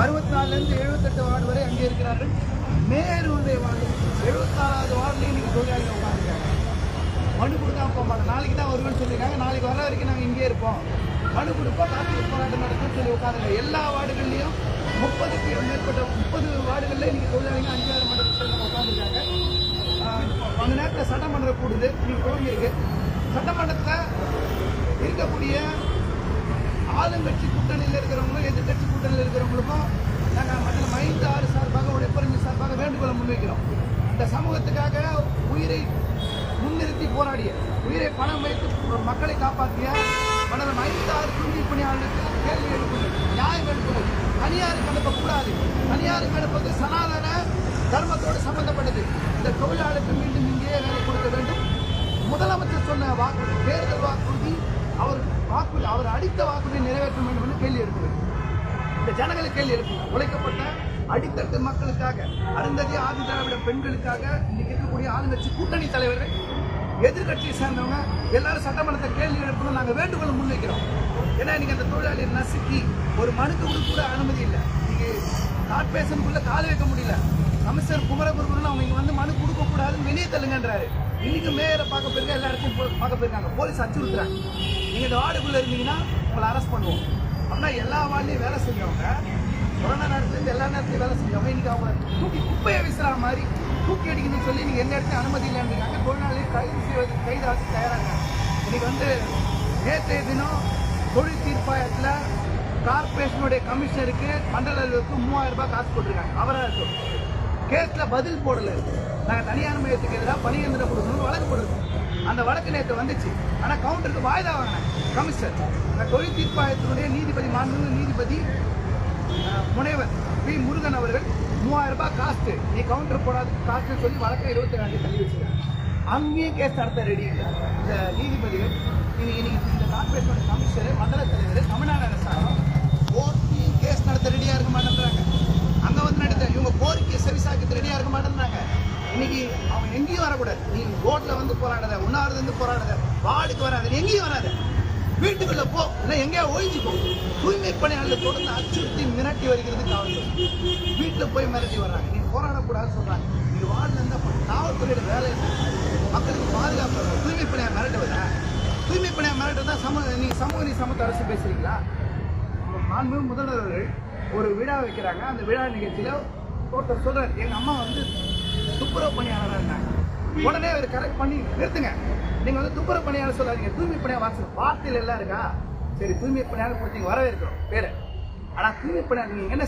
அறுபத்தி நாலுலேருந்து எழுபத்தெட்டு வார்டு வரை அங்கே இருக்கிறார்கள். மேயருடைய வார்டு எழுபத்தாறாவது வார்டுலேயும் நீங்கள் தொழிலாளிகள் உட்காந்துருக்காங்க மனு கொடுத்தா போக மாட்டோம். நாளைக்கு தான் வருவேன்னு சொல்லியிருக்காங்க. நாளைக்கு வர வரைக்கும் நாங்கள் இங்கே இருப்போம். மனு கொடுப்போம் காப்பீடு போராட்டம் நடக்கும்னு சொல்லி உட்காருங்க எல்லா வார்டுகள்லையும் முப்பதுக்கு மேற்பட்ட முப்பது வார்டுகளில் நீங்கள் தொழிலாளிகள் அங்கீகாரம் மண்டலத்தில் உட்காந்துருக்காங்க அந்த நேரத்தில் சட்டமன்றம் கூடுது. நீங்கள் துவங்கியிருக்கு சட்டமன்றத்தில் இருக்கக்கூடிய ஆளுங்கட்சி கூட்டணியில் இந்த சமூகத்துக்காக உயிரை முன்னிறுத்தி போராடிய உயிரை பணம் வைத்து மக்களை காப்பாற்றிய மண்டலம் ஐந்தாறு ஆறு துணி பணியாளர்களுக்கு கேள்வி எழுப்புங்கள் நியாயம் எழுப்புங்கள் தனியாருக்கு அனுப்பக்கூடாது. தனியாருக்கு அனுப்பது சனாதன தர்மத்தோடு சம்பந்தப்பட்டது. இந்த தொழிலாளருக்கு மீண்டும் இங்கேயே வேலை கொடுக்க வேண்டும். முதலமைச்சர் சொன்ன வாக்கு தேர்தல் வாக்குறுதி அவர் வாக்குறுதி அவர் அடித்த வாக்குறுதியை நிறைவேற்ற வேண்டும் என்று கேள்வி எழுப்புகிறது இந்த ஜனங்களுக்கு கேள்வி எழுப்புங்க உழைக்கப்பட்ட அடித்தட்டு மக்களுக்காக அருந்ததி ஆதி திராவிட பெண்களுக்காக இன்னைக்கு இருக்கக்கூடிய ஆளுங்கட்சி கூட்டணி தலைவர்கள் எதிர்கட்சியை சேர்ந்தவங்க எல்லாரும் சட்டமன்றத்தை கேள்வி எழுப்பணும் நாங்கள் வேண்டுகோள் முன்வைக்கிறோம். ஏன்னா இன்னைக்கு அந்த தொழிலாளியை நசுக்கி ஒரு மனுக்கு கூட அனுமதி இல்லை. இன்னைக்கு கார்பரேஷனுக்குள்ள கால் வைக்க முடியல. கமிஷனர் குமரகுருன்னு அவங்க இங்கே வந்து மனு கொடுக்கக்கூடாதுன்னு வெளியே தள்ளுங்கன்றாரு. இன்னைக்கு மேயரை பார்க்க போயிருக்க எல்லா இடத்தையும் போ- பார்க்க போயிருக்காங்க. போலீஸ் அச்சுறுத்துறாங்க. நீங்கள் இந்த வார்டுக்குள்ளே இருந்தீங்கன்னா உங்களை அரெஸ்ட் பண்ணுவோம். அப்படின்னா எல்லா வார்டுலையும் வேலை செஞ்சவங்க நேரத்தில் வேலை செஞ்சவங்க இன்னைக்கு அவங்க தூக்கி குப்பையை வீசுற மாதிரி தூக்கி அடிக்கணும்னு சொல்லி நீங்கள் எந்த இடத்துல அனுமதி இல்லைன்னு தொழிலாளி கைது செய்வது கைதாசி தயாராங்க. இன்னைக்கு வந்து நேற்றைய தினம் தொழில் தீர்ப்பாயத்தில் கார்பரேஷனுடைய கமிஷனருக்கு மண்டல அளவுக்கு மூவாயிரம் ரூபாய் காசு போட்டிருக்காங்க. அவராக இருக்கும் கேஸில் பதில் போடல. நாங்க தனியார் மையத்துக்கு எதிராக பணியந்திரம் கொடுக்கணும் வழக்கு போடுறோம். அந்த வழக்கு நேற்று வந்துச்சு. ஆனா கவுண்டருக்கு வாய்தா வாங்கினேன் கமிஷனர். அந்த தொழில் தீர்ப்பாயத்தினுடைய நீதிபதி மாண்பு நீதிபதி முனைவர் பி முருகன் அவர்கள் மூவாயிரம் ரூபாய் காஸ்ட்டு நீ கவுண்டர் போடாது. காஸ்ட் சொல்லி வழக்கை இருபத்தி ரெண்டு தள்ளி வச்சிருக்காங்க அங்கேயும் கேஸ் நடத்த ரெடி இல்லை. இந்த நீதிபதிகள் இன்னைக்கு இன்னைக்கு இந்த கார்பரேஷனோட கமிஷனர் மண்டல தலைவர் தமிழ்நாடு அரசாங்கம் கோர்ட்டையும் கேஸ் நடத்த ரெடியாக இருக்க மாட்டேன்றாங்க. அங்கே வந்து நடத்த இவங்க கோரிக்கையை செவிசாக்க ரெடியாக இருக்க மாட்டேன்றாங்க. இன்னைக்கு அவங்க எங்கேயும் வரக்கூடாது. நீ ரோட்ல வந்து போராடாத உண்ணாவிரதம் வந்து போராடாத வார்டுக்கு வராது எங்கேயும் வராது. வீட்டுக்குள்ளே போ இல்லை தூய்மை தொடர்ந்து அச்சுறுத்தி மிரட்டி வருகிறது காவல்துறை. வீட்டில் போய் மிரட்டி வர்றாங்க. நீ போராடக்கூடாதுன்னு சொல்றாங்க. இது வார்டுல இருந்தா காவல்துறையோட வேலை மக்களுக்கு பாதுகாப்பு தூய்மை பணியா மிரட்டுவதா? தூய்மை பணியா மிரட்டுறதா சமூக நீ சமூக நீ சமத்து அரசு பேசுறீங்களா? மாண்பு முதல்வர் ஒரு விழா வைக்கிறாங்க. அந்த விழா நிகழ்ச்சியில ஒருத்தர் சொல்றாரு. எங்க அம்மா வந்து துப்புரவு பணியாளராக இருந்தாங்க. உடனே அவர் கரெக்ட் பண்ணி நிறுத்துங்க. நீங்க வந்து துப்புரவு பணியாளர் சொல்லாதீங்க. தூய்மை பணியாளர் வாசல். வார்த்தையில் எல்லாம் இருக்கா? சரி தூய்மை பணியாளர் கொடுத்தீங்க வரவேற்கிறோம். பேரு. ஆனா தூய்மை பணியாளர் நீங்க என்ன